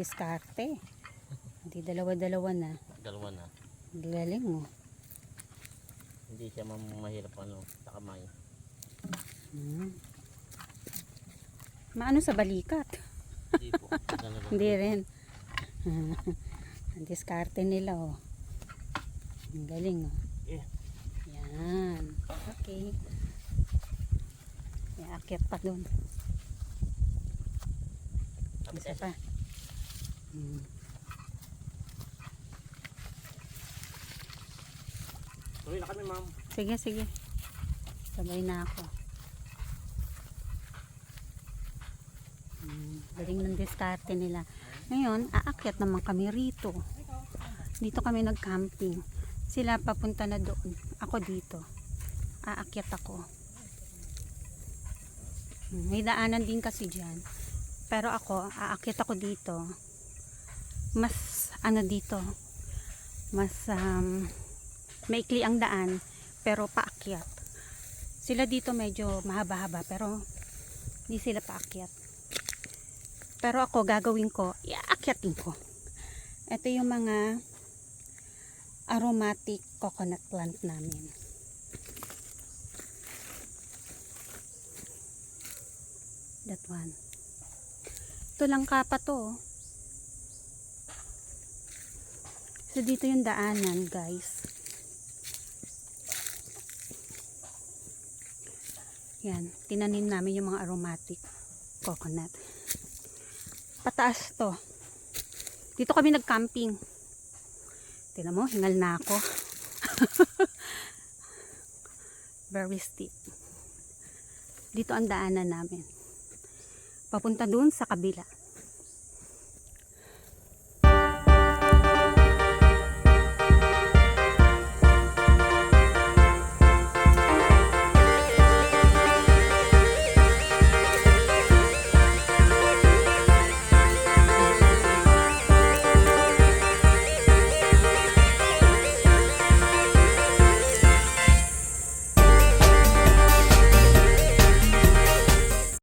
diskarte. Hindi dalawa-dalawa na. Dalawa na. Galing oh. Hindi siya mahirap ano, sa kamay. Hmm. Maano sa balikat? Hindi po. Hindi rin. Ang diskarte nila oh. Ang galing oh. Eh. Yan. Okay. Iaakit pa dun. Isa pa. Hmm. Tuloy na kami ma'am. Sige, sige. Sabay na ako. Hmm, galing ng diskarte nila. Ngayon, aakyat naman kami rito. Dito kami nag-camping. Sila papunta na doon. Ako dito. Aakyat ako. Hmm, May daanan din kasi dyan. Pero ako, aakyat ako dito. Mas, ano dito, mas, um, maikli ang daan pero paakyat. Sila dito medyo mahaba-haba pero hindi sila paakyat. Pero ako gagawin ko iaakyatin ko. Ito yung mga aromatic coconut plant namin. That one. Ito lang kapa to oh. So dito yung daanan guys Yan, tinanim namin yung mga aromatic coconut. Pataas to. Dito kami nag-camping. Tingnan mo, hingal na ako. Very steep. Dito ang daanan namin. Papunta dun sa kabila.